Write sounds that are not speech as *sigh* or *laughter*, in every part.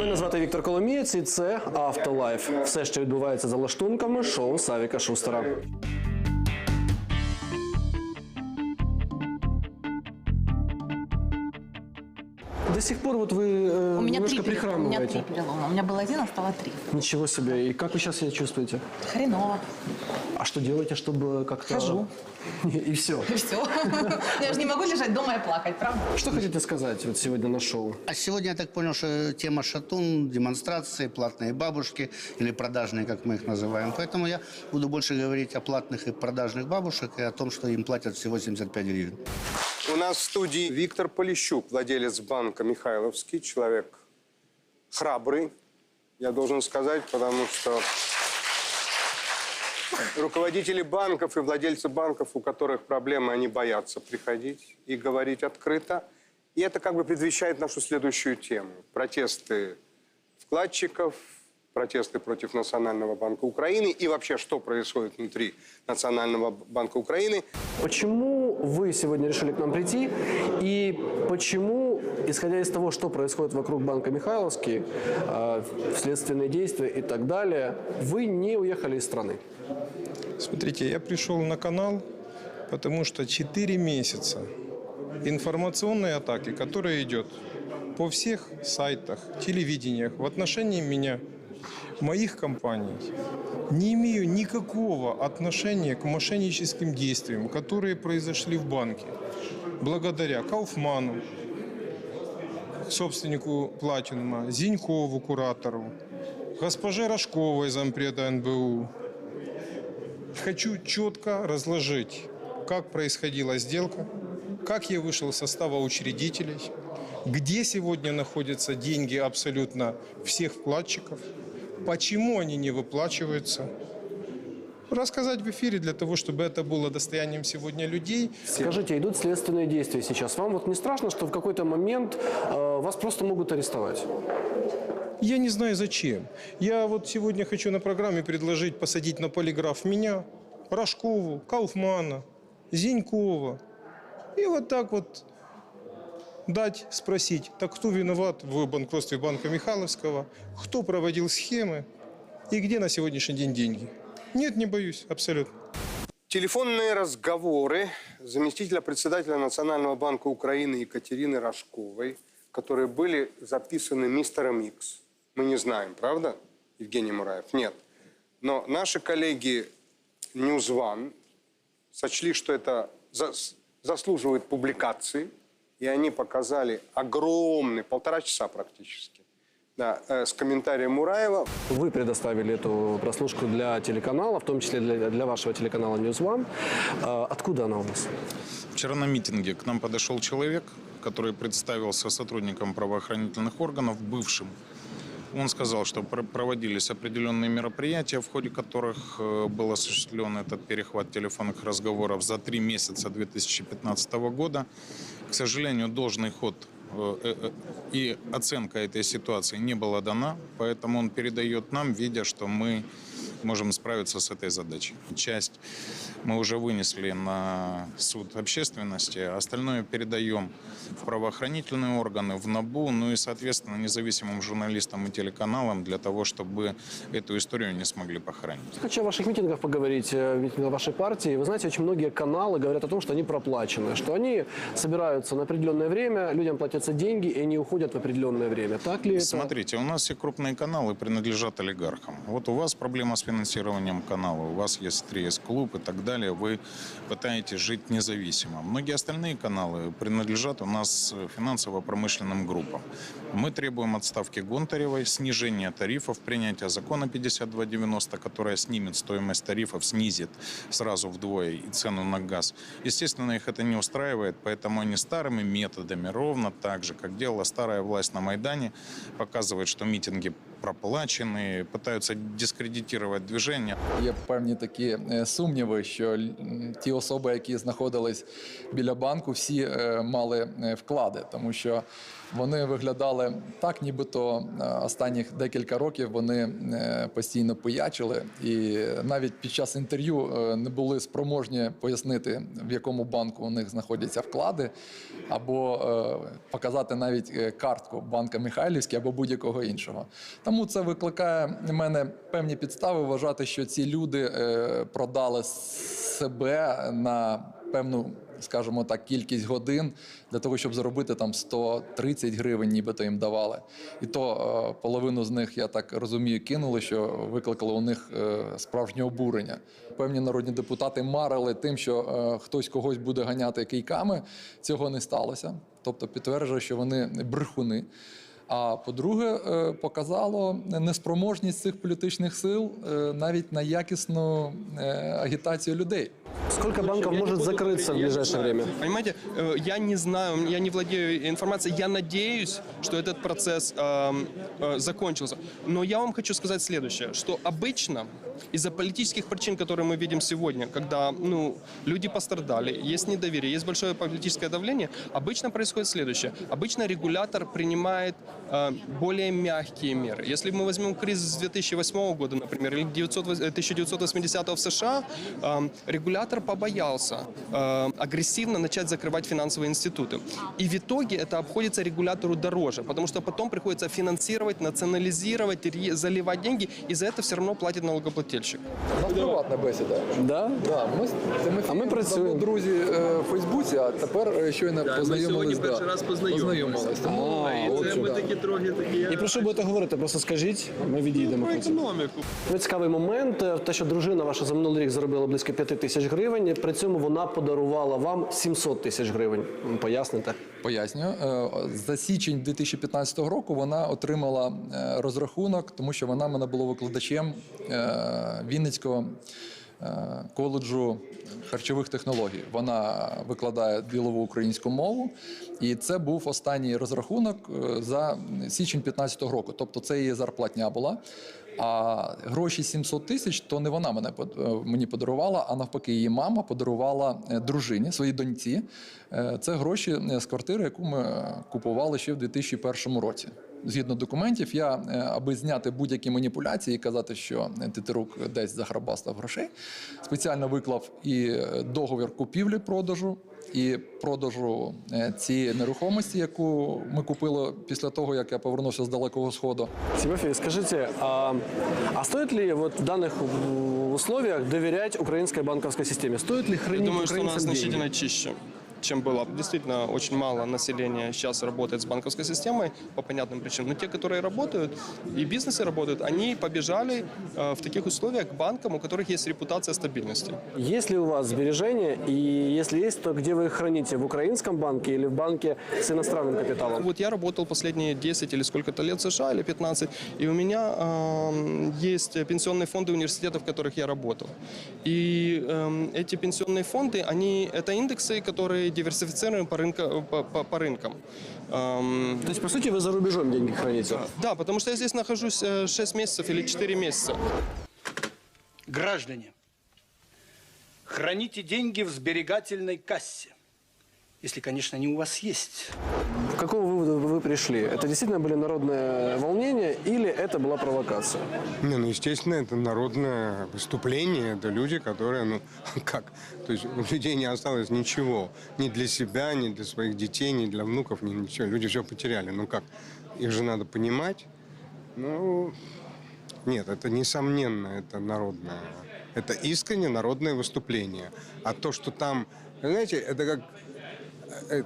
Мене звати Віктор Коломієць, і це Автолайф. Все, що відбувається за лаштунками шоу Савіка Шустера. До сих пор вот вы э, У меня три, немножко перелома. у меня три прихрамываете. перелома. У меня был один, а стало три. Ничего себе. И как вы сейчас себя чувствуете? Хреново. А что делаете, чтобы как-то... Хожу. *laughs* И все. И все. Я же не могу лежать дома и плакать, правда? Что хотите сказать вот сегодня на шоу? А сегодня я так понял, что тема шатун, демонстрации, платные бабушки или продажные, как мы их называем. Поэтому я буду больше говорить о платных и продажных бабушек и о том, что им платят всего 75 гривен. У нас в студии Виктор Полищук, владелец банка «Михайловский», человек храбрый, я должен сказать, потому что руководители банков и владельцы банков, у которых проблемы, они боятся приходить и говорить открыто. И это как бы предвещает нашу следующую тему. Протесты вкладчиков, протесты против Национального банка Украины и вообще, что происходит внутри Национального банка Украины. Почему вы сегодня решили к нам прийти? И почему, исходя из того, что происходит вокруг банка Михайловский, э, следственные действия и так далее, вы не уехали из страны? Смотрите, я пришел на канал, потому что 4 месяца информационной атаки, которая идет по всех сайтах, телевидениях в отношении меня, моих компаний, не имею никакого отношения к мошенническим действиям, которые произошли в банке. Благодаря Кауфману, собственнику Платинума, Зинькову, куратору, госпоже Рожковой, зампреда НБУ, Хочу четко разложить, как происходила сделка, как я вышел из состава учредителей, где сегодня находятся деньги абсолютно всех вкладчиков, почему они не выплачиваются. Рассказать в эфире для того, чтобы это было достоянием сегодня людей. Скажите, идут следственные действия сейчас. Вам вот не страшно, что в какой-то момент э, вас просто могут арестовать? Я не знаю зачем. Я вот сегодня хочу на программе предложить посадить на полиграф меня, Рожкову, Кауфмана, Зинькова. И вот так вот дать спросить, так кто виноват в банкротстве банка Михайловского, кто проводил схемы и где на сегодняшний день деньги. Нет, не боюсь, абсолютно. Телефонные разговоры заместителя председателя Национального банка Украины Екатерины Рожковой, которые были записаны мистером Икс. Мы не знаем, правда, Евгений Мураев? Нет. Но наши коллеги News One сочли, что это зас- заслуживает публикации, и они показали огромный, полтора часа практически, да, э, с комментарием Мураева. Вы предоставили эту прослушку для телеканала, в том числе для, для вашего телеканала News One. Э, откуда она у вас? Вчера на митинге к нам подошел человек, который представился сотрудником правоохранительных органов, бывшим. Он сказал, что пр- проводились определенные мероприятия, в ходе которых э, был осуществлен этот перехват телефонных разговоров за три месяца 2015 года. К сожалению, должный ход э, э, и оценка этой ситуации не была дана, поэтому он передает нам, видя, что мы можем справиться с этой задачей. Часть мы уже вынесли на суд общественности, остальное передаем в правоохранительные органы, в НАБУ, ну и, соответственно, независимым журналистам и телеканалам для того, чтобы эту историю не смогли похоронить. Хочу о ваших митингах поговорить, э, митингах вашей партии. Вы знаете, очень многие каналы говорят о том, что они проплачены, что они собираются на определенное время, людям платятся деньги, и они уходят в определенное время. Так ли это? Смотрите, у нас все крупные каналы принадлежат олигархам. Вот у вас проблема с финансированием канала, у вас есть 3С клуб и так далее, вы пытаетесь жить независимо. Многие остальные каналы принадлежат у нас финансово-промышленным группам. Мы требуем отставки Гонтаревой, снижения тарифов, принятия закона 5290, которая снимет стоимость тарифов, снизит сразу вдвое и цену на газ. Естественно, их это не устраивает, поэтому они старыми методами, ровно так же, как делала старая власть на Майдане, показывает, что митинги проплачены, пытаются дискредитувати движення. Є певні такі е, сумніви, що ті особи, які знаходились біля банку, всі е, мали е, вклади, тому що вони виглядали так, нібито е, останніх декілька років вони е, постійно пиячили, і навіть під час інтерв'ю е, не були спроможні пояснити, в якому банку у них знаходяться вклади, або показати навіть картку банка Михайлівський або будь-якого іншого. Тому це викликає в мене певні підстави вважати, що ці люди продали себе на певну, скажімо так, кількість годин для того, щоб заробити там 130 гривень, нібито їм давали. І то е, половину з них, я так розумію, кинули, що викликало у них е, справжнє обурення. Певні народні депутати марили тим, що е, хтось когось буде ганяти кийками. Цього не сталося. Тобто підтверджує, що вони брехуни. А по-друге, е, показало неспроможність цих політичних сил е, навіть на якісну е, агітацію людей. Сколько банков Я не может буду закрыться в говорить, я не ближайшее знаю. время? Понимаете, э, я не знаю, я не владею информацией. Я надеюсь, что этот процесс эм, э, закончился. Но я вам хочу сказать следующее, что обычно из-за политических причин, которые мы видим сегодня, когда ну, люди пострадали, есть недоверие, есть большое политическое давление, обычно происходит следующее. Обычно регулятор принимает э, более мягкие меры. Если мы возьмем кризис 2008 года, например, или 900 вос- 1980 в США, э, регулятор побоялся э, агрессивно начать закрывать финансовые институты. И в итоге это обходится регулятору дороже, потому что потом приходится финансировать, национализировать, заливать деньги, и за это все равно платит налогоплательщик. У нас приватна бесіда. Да? Да, ми, з Тимофієм А ми працюємо. друзі е, в Фейсбуці, а тепер е, щойно ми сьогодні да, перший раз. Тому, А, це що. ми Да. такі трохи такі. І про що будете говорити? Просто скажіть, ми відійдемо. потім. економіку. Ну, Цікавий момент, е, те, що дружина ваша за минулий рік заробила близько 5 тисяч гривень. При цьому вона подарувала вам 700 тисяч гривень. Поясните? Пояснюю. Е, За січень 2015 року вона отримала е, розрахунок, тому що вона мене була викладачем е, Вінницького коледжу харчових технологій. Вона викладає ділову українську мову, і це був останній розрахунок е, за січень 2015 року. Тобто це її зарплатня була. А гроші 700 тисяч то не вона мене е, мені подарувала, а навпаки, її мама подарувала е, дружині, своїй доньці. Е, Це гроші е, з квартири, яку ми е, купували ще в 2001 році. Згідно документів, я е, аби зняти будь-які маніпуляції і казати, що Титерук десь заграбастав грошей, спеціально виклав і е, договір купівлі-продажу, і продажу е, цієї нерухомості, яку ми купили після того, як я повернувся з далекого сходу. Тимофей, скажите, а, а стоит ли вот в данных м, условиях доверять украинской банковской системе? Стоит ли Я думаю, что она украинцам значительно чище чем было. Действительно, очень мало населения сейчас работает с банковской системой по понятным причинам. Но те, которые работают и бизнесы работают, они побежали э, в таких условиях к банкам, у которых есть репутация стабильности. Есть ли у вас сбережения? И если есть, то где вы их храните? В украинском банке или в банке с иностранным капиталом? Вот я работал последние 10 или сколько-то лет в США, или 15, и у меня эм, есть пенсионные фонды университетов, в которых я работал. И эм, эти пенсионные фонды, они, это индексы, которые диверсифицируем по, рынка, по, по- по рынкам. Эм, То есть, по сути, вы за рубежом деньги храните? да, потому что я здесь нахожусь э, 6 месяцев или 4 месяца. Граждане, храните деньги в сберегательной кассе. Если, конечно, они у вас есть. К какому выводу вы пришли? Это действительно были народные волнения или это была провокация? Не, ну, естественно, это народное выступление. Это люди, которые, ну, *laughs* как? То есть у людей не осталось ничего. Ни для себя, ни для своих детей, ни для внуков, ни ничего. Люди все потеряли. Ну, как? Их же надо понимать. Ну, нет, это несомненно, это народное. Это искренне народное выступление. А то, что там, знаете, это как... э,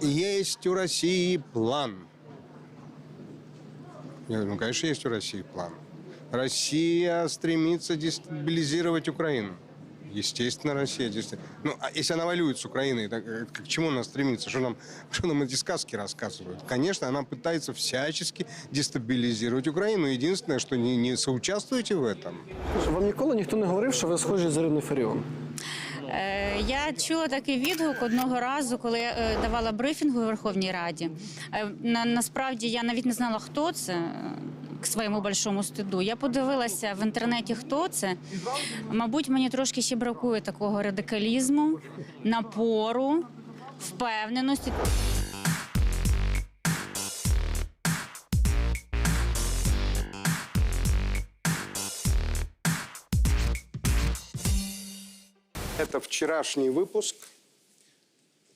Есть у России план. Я говорю, ну, конечно, есть у России план. Россия стремится дестабилизировать Украину. Естественно, Россия дестабилизирует. Ну, а если она воюет с Украиной, так, э, к чему она стремится? Что нам, *laughs* что нам эти сказки рассказывают? Конечно, она пытается всячески дестабилизировать Украину. Единственное, что не, не соучаствуете в этом. Вам ніколи ніхто не говорив, що ви схожі з Іриною Фаріон? Е, Я чула такий відгук одного разу, коли я е, давала брифінг у Верховній Раді. Е, На, насправді я навіть не знала, хто це. К своєму большому стиду. Я подивилася в інтернеті, хто це. Мабуть, мені трошки ще бракує такого радикалізму, напору, впевненості. Это вчерашний выпуск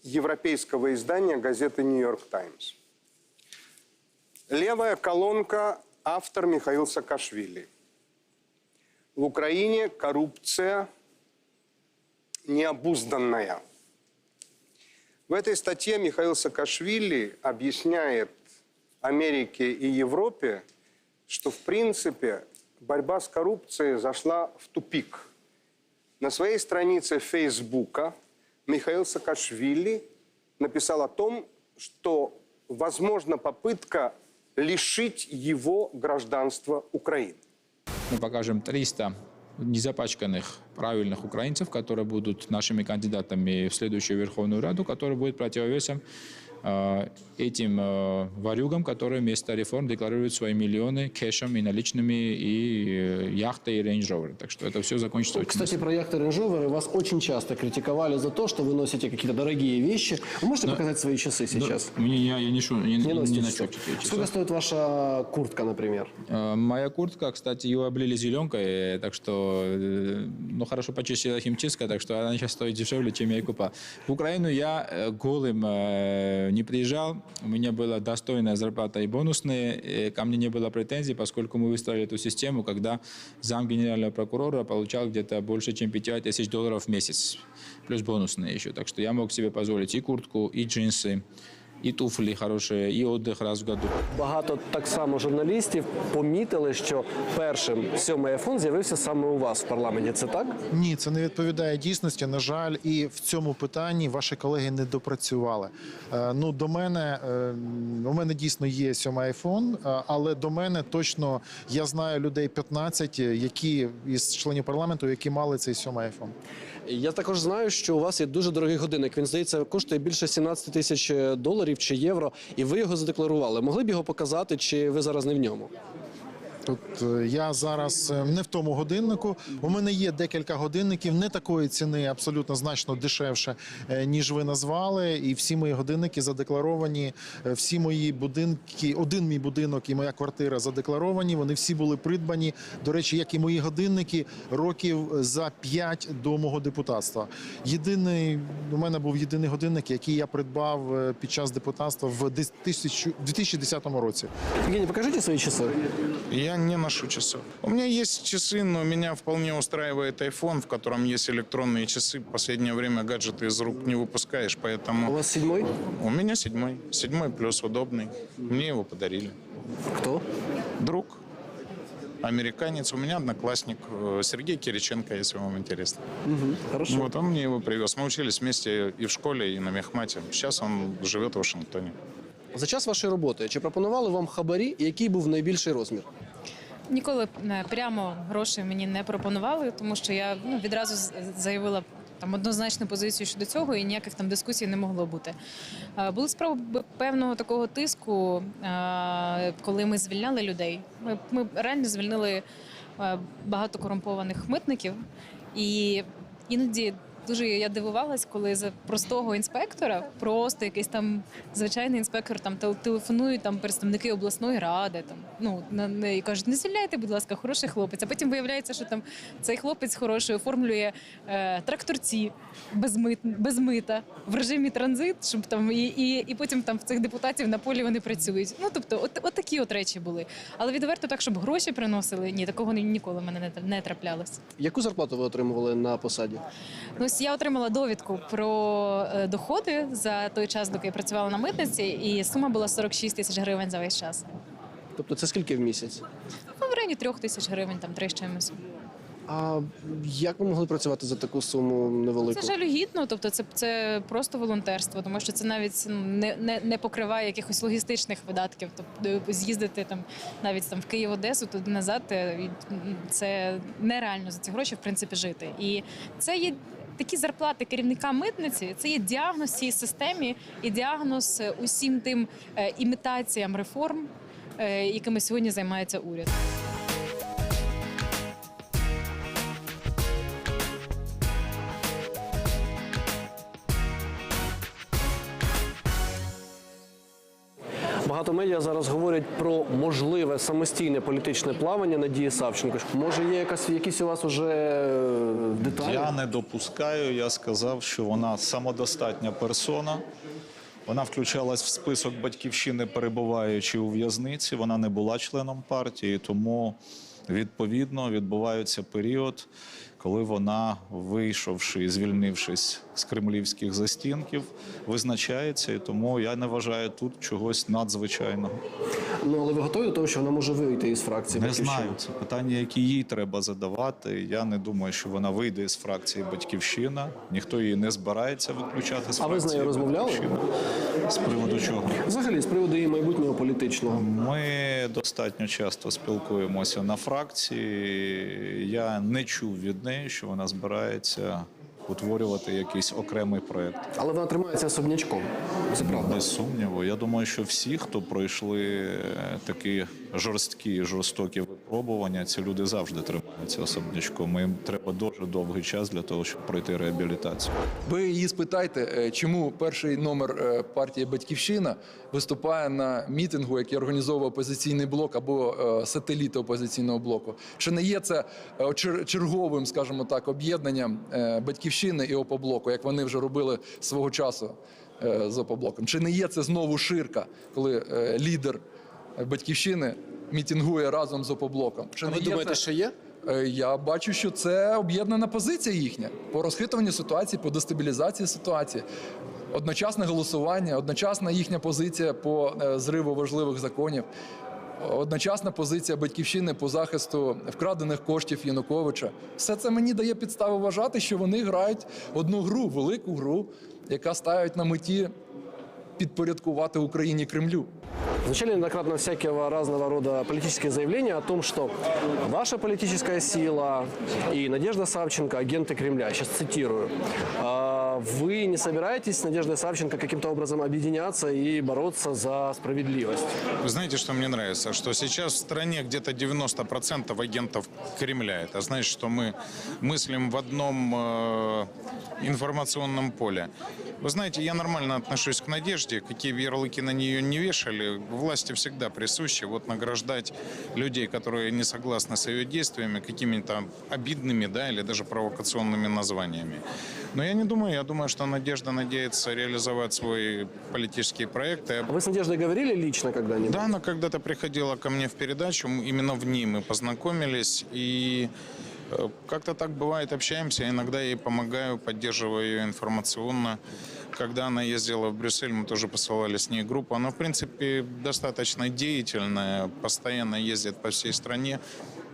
европейского издания газеты «Нью-Йорк Таймс». Левая колонка автор Михаил Саакашвили. В Украине коррупция необузданная. В этой статье Михаил Саакашвили объясняет Америке и Европе, что в принципе борьба с коррупцией зашла в тупик – на своей странице Фейсбука Михаил Саакашвили написал о том, что возможна попытка лишить его гражданства Украины. мы покажем 300 незапачканных правильных украинцев, которые будут нашими кандидатами в следующую Верховную Раду, которые будут противовесом этим э, ворюгам, которые вместо реформ декларируют свои миллионы кэшем и наличными, и э, яхты, и рейндж роверы. Так что это все закончится очень Кстати, про яхты Range Rover вас очень часто критиковали за то, что вы носите какие-то дорогие вещи. Вы можете показать свои часы сейчас? Ну, я, я не, шу, не, Не не, ношу часы. Сколько стоит ваша куртка, например? Э, Моя куртка, кстати, ее облили зеленкой, э, так что, э, ну, хорошо почистила химчистка, так что она сейчас стоит дешевле, чем я и купил. В Украину я э, голым э, не приезжал, у меня была достойная зарплата и бонусные, э, ко мне не было претензий, поскольку мы выстроили эту систему, когда зам генерального прокурора получал где-то больше, чем 5 тысяч долларов в месяц, плюс бонусные еще, так что я мог себе позволить и куртку, и джинсы, и туфли хорошие, и отдых раз в году. Багато так само журналістів помітили, що першим сьомий айфон з'явився саме у вас в парламенті. Це так? Ні, це не відповідає дійсності. На жаль, і в цьому питанні ваші колеги не допрацювали. Е, ну до мене е, у мене дійсно є сьомий айфон, е, але до мене точно я знаю людей 15, які із членів парламенту, які мали цей сьомий айфон. Я також знаю, що у вас є дуже дорогий годинник. Він здається, коштує більше 17 тисяч доларів чи євро, і ви його задекларували. Могли б його показати, чи ви зараз не в ньому? Тут е, я зараз е, не в тому годиннику. У мене є декілька годинників не такої ціни, абсолютно значно дешевше, е, ніж ви назвали. І всі мої годинники задекларовані. Всі мої будинки, один мій будинок і моя квартира задекларовані. Вони всі були придбані. До речі, як і мої годинники, років за п'ять до мого депутатства. Єдиний у мене був єдиний годинник, який я придбав під час депутатства в 2000 2010 році. Евгений, покажите свои часы. Я не ношу часов. У меня есть часы, но меня вполне устраивает iPhone, в котором есть электронные часы. В последнее время гаджеты из рук не выпускаешь, У поэтому... вас седьмой? У меня седьмой. Седьмой плюс удобный. Мне его подарили. Кто? Друг. Американец. У меня одноклассник э, Сергей Кириченко, если вам интересно. Хорошо. Вот он мне его привез. Мы учились вместе и в школе, и на мехмате. Сейчас он живет в Вашингтоне. За час вашої роботи чи пропонували вам хабарі, і який був найбільший розмір? Ніколи е, прямо грошей мені не пропонували, тому що я ну, відразу заявила там однозначну позицію щодо цього, і ніяких там дискусій не могло бути. Е, Були спроби певного такого тиску, е, коли ми звільняли людей. Ми, ми реально звільнили багато корумпованих митників, і іноді. Дуже я дивувалась, коли за простого інспектора, просто якийсь там звичайний інспектор, там телефонують там представники обласної ради, там ну на, і кажуть, не звільняйте, будь ласка, хороший хлопець. А потім виявляється, що там цей хлопець хороший оформлює е, тракторці без мит без мита в режимі транзит, щоб там і, і, і потім там в цих депутатів на полі вони працюють. Ну тобто, от, от такі от речі були. Але відверто так, щоб гроші приносили, ні, такого ні- ніколи в мене не, не траплялось. Яку зарплату ви отримували на посаді? Ну, ось я отримала довідку про е, доходи за той час, доки я працювала на митниці, і сума була 46 тисяч гривень за весь час. Тобто це скільки в місяць? Ну, в районі трьох тисяч гривень, там три з чимось. А як ви могли працювати за таку суму невелику? Це жалюгідно, тобто це, це просто волонтерство, тому що це навіть ну, не, не, не покриває якихось логістичних видатків. Тобто е, з'їздити там навіть там в Київ Одесу туди назад. е, Це нереально за ці гроші в принципі жити. І це є. Такі зарплати керівника митниці це є діагноз цій системі і діагноз е, усім тим е, імітаціям реформ, е, якими сьогодні займається уряд. Багато медіа зараз говорять про можливе самостійне політичне плавання Надії Савченко. Може, є якась якісь у вас уже е, деталі? Я не допускаю. Я сказав, що вона самодостатня персона. Вона включалась в список батьківщини, перебуваючи у в'язниці. Вона не була членом партії, тому відповідно відбувається період, коли вона, вийшовши і звільнившись з кремлівських застінків, визначається. І тому я не вважаю тут чогось надзвичайного. Ну але ви готові до того, що вона може вийти із фракції? Не знаю, це питання, які їй треба задавати. Я не думаю, що вона вийде з фракції Батьківщина. Ніхто її не збирається виключати з А ви з нею розмовляли? З приводу чого? Взагалі, з приводу її майбутнього політичного. Ми достатньо часто спілкуємося на фракції. Я не чув від неї, що вона збирається утворювати якийсь окремий проект. Але вона тримається особнячком. Це правда. Без сумніву. Я думаю, що всі, хто пройшли такий. такі жорсткі, жорстокі випробування, ці люди завжди тримаються особнячком. Їм треба дуже довгий час для того, щоб пройти реабілітацію. Ви її спитайте, е, чому перший номер е, партії Батьківщина виступає на мітингу, який організовує опозиційний блок або е, сателіти опозиційного блоку. Чи не є це чер- черговим, скажімо так, об'єднанням батьківщини і опоблоку, як вони вже робили свого часу з опоблоком? Чи не є це знову ширка, коли лідер батьківщини мітингує разом з опоблоком? Чи А не ви є думаєте, це- що є? Е, Я бачу, що це об'єднана позиція їхня по розхитуванню ситуації, по дестабілізації ситуації. Одночасне голосування, одночасна їхня позиція по е, зриву важливих законів, одночасна позиція батьківщини по захисту вкрадених коштів Януковича. Все це мені дає підставу вважати, що вони грають одну гру, велику гру, яка ставить на меті підпорядкувати Україні Кремлю. Звучали неоднократно всякого разного рода политические заявления о том, что ваша политическая сила и Надежда Савченко – агенты Кремля. Сейчас цитирую. «А Вы не собираетесь с Надеждой Савченко каким-то образом объединяться и бороться за справедливость? Вы знаете, что мне нравится? Что сейчас в стране где-то 90% агентов Кремля. Это значит, что мы мыслим в одном э, информационном поле. Вы знаете, я нормально отношусь к Надежде. Какие ярлыки на нее не вешали, власти всегда присущи вот награждать людей, которые не согласны с ее действиями, какими-то обидными, да, или даже провокационными названиями. Но я не думаю, я думаю, что Надежда надеется реализовать свой политический проект. И А Вы с Надеждой говорили лично когда-нибудь? да, она когда-то приходила ко мне в передачу, именно в ней мы познакомились, и э, как-то так бывает, общаемся, иногда я ей помогаю, поддерживаю ее информационно. Когда она ездила в Брюссель, мы тоже посылали с ней группу. Она, в принципе, достаточно деятельная, постоянно ездит по всей стране.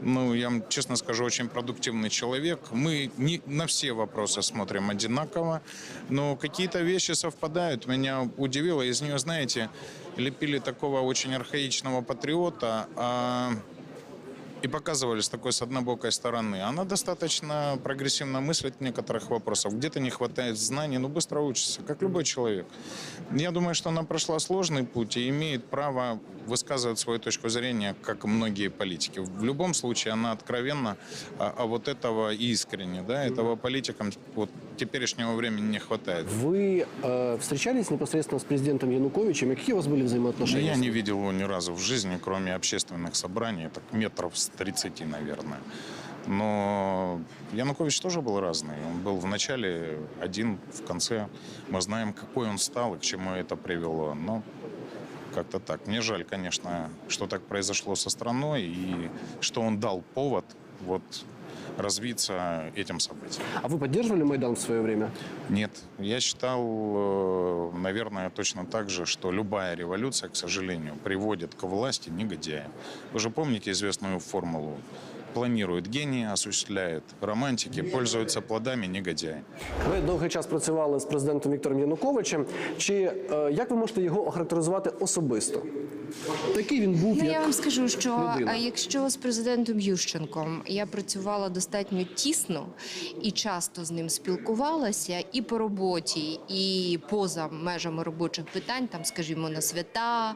Ну, я вам честно скажу, очень продуктивный человек. Мы не на все вопросы смотрим одинаково, но какие-то вещи совпадают. Меня удивило. Из нее, знаете, лепили такого очень архаичного патриота, а и показывали с такой с однобокой стороны. Она достаточно прогрессивно мыслит в некоторых вопросах. Где-то не хватает знаний, но быстро учится, как любой человек. Я думаю, что она прошла сложный путь и имеет право высказывать свою точку зрения, как и многие политики. В любом случае она откровенна, а, а вот этого искренне, да, этого политикам вот теперешнего времени не хватает. Вы э, встречались непосредственно с президентом Януковичем? И какие у вас были взаимоотношения? Я не видел его ни разу в жизни, кроме общественных собраний. Так метров 30, наверное. Но Янукович тоже был разный. Он был вначале один, в конце мы знаем, какой он стал и к чему это привело. Но как-то так. Мне жаль, конечно, что так произошло со страной и что он дал повод вот развиться этим событиям. А вы поддерживали Майдан в свое время? Нет, я считал, э, наверное, точно так же, что любая революция, к сожалению, приводит к власти негодяя. Вы же помните известную формулу? планирует гении, осуществляет романтики, пользуется плодами негодяи. Ви довгий час працювали з президентом Віктором Януковичем. Чи е, як ви можете його охарактеризувати особисто? Який він був Ну, як я вам скажу, що людина? якщо з президентом Ющенком я працювала достатньо тісно і часто з ним спілкувалася і по роботі, і поза межами робочих питань, там, скажімо, на свята,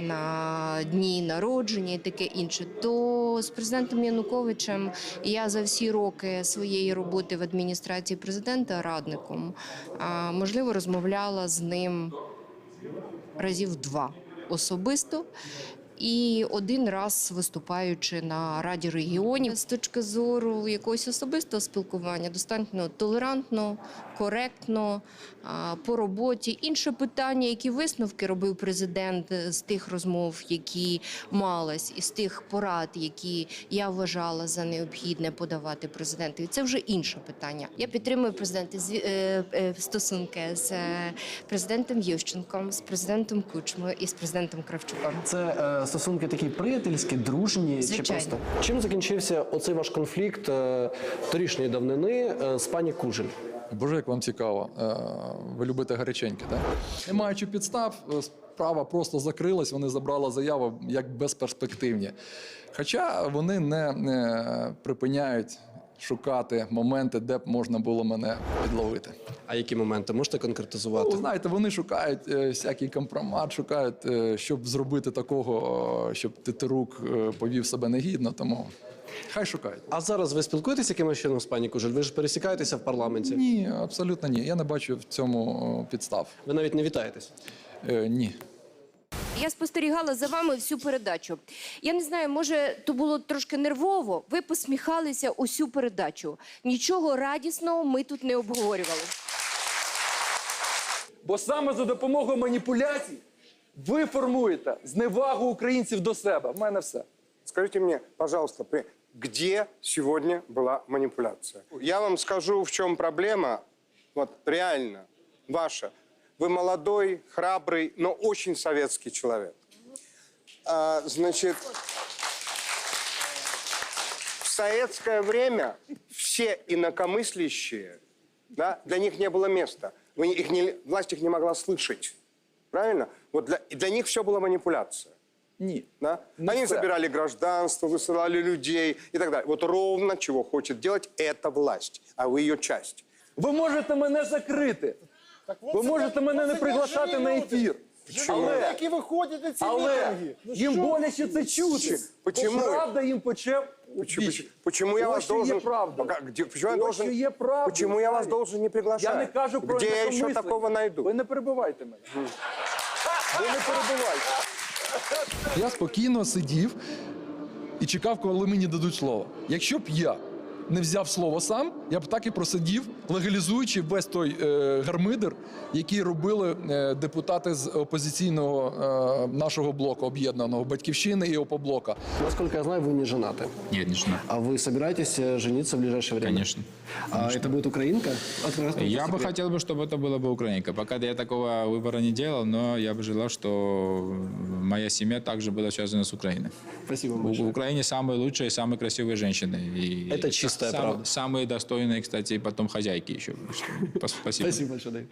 на дні народження і таке інше, то з президентом Януковичем я за всі роки своєї роботи в адміністрації президента радником можливо розмовляла з ним разів два особисто. І один раз виступаючи на Раді регіонів з точки зору якогось особистого спілкування, достатньо толерантно, коректно по роботі. Інше питання, які висновки робив президент з тих розмов, які малась, і з тих порад, які я вважала за необхідне подавати президентові. Це вже інше питання. Я підтримую президента е, е, стосунки з е, президентом Ющенком, з президентом Кучмою і з президентом Кравчуком. Це е, стосунки такі приятельські, дружні Звичайно. чи просто чим закінчився оцей ваш конфлікт е, торішньої давнини е, з пані Кужель? Боже, як вам цікаво. Е, Ви любите гаряченьке, так? Не маючи підстав, справа просто закрилась, вони забрали заяву як безперспективні. Хоча вони не, не припиняють шукати моменти, де б можна було мене підловити. А які моменти можете конкретизувати? Ну, знаєте, вони шукають е, всякий компромат, шукають, е, щоб зробити такого, е, щоб Титерук е, повів себе негідно, тому хай шукають. А зараз ви спілкуєтеся якимось чином з пані Кужель? Ви ж пересікаєтеся в парламенті? Ні, абсолютно ні. Я не бачу в цьому е, підстав. Ви навіть не вітаєтесь? Е, ні. Я спостерігала за вами всю передачу. Я не знаю, може, то було трошки нервово. Ви посміхалися усю передачу. Нічого радісного ми тут не обговорювали. Бо саме за допомогою маніпуляцій ви формуєте зневагу українців до себе. В мене все. Скажите мне, пожалуйста, при- где сегодня была манипуляция? Я вам скажу, в чем проблема, вот реально, ваша. Вы молодой, храбрый, но очень советский человек. А, значит, в советское время все инакомыслящие, да, для них не было места. Вы их не, власть их не могла слышать. Правильно? Вот для, для них все было манипуляция. Ні. Да? Не Они все. забирали гражданство, высылали людей и так далее. Вот ровно чего хочет делать эта власть, а вы ее часть. Ви можете мене закрити. Ви можете мене не приглашати на ефір. Але, Які виходять на ці але мітинги? Ну, їм що боляче це чути. Почему? Правда їм пече у Почему, почему- я вас должен... правда. Пока- где- почему я должен... є правда, Почему я вас должен не приглашать? Я не кажу про Где я еще такого найду? Ви не перебивайте мене. Ви не перебивайте. Я спокійно сидів і чекав, коли мені дадуть слово. Якщо б я не взяв слово сам, я б так і просидів, легалізуючи весь той е, гармидер, який робили е, депутати з опозиційного е, нашого блоку об'єднаного батьківщини і опоблока. Насколько я знаю, вы не женаты. Нет, не жена. А вы собираетесь э, жениться в ближайшее время? Конечно. А это будет украинка? От- раз- Я бы секрет. хотел бы, чтобы это была бы украинка. Пока я такого выбора не делал, но я бы желал, что моя семья также была связана с Украиной. Спасибо В, большое. в Украине самые лучшие, самые красивые женщины. И Это чистая сам- правда. Самые достойные, кстати, потом хозяйки еще. Спасибо. Спасибо большое, Давид.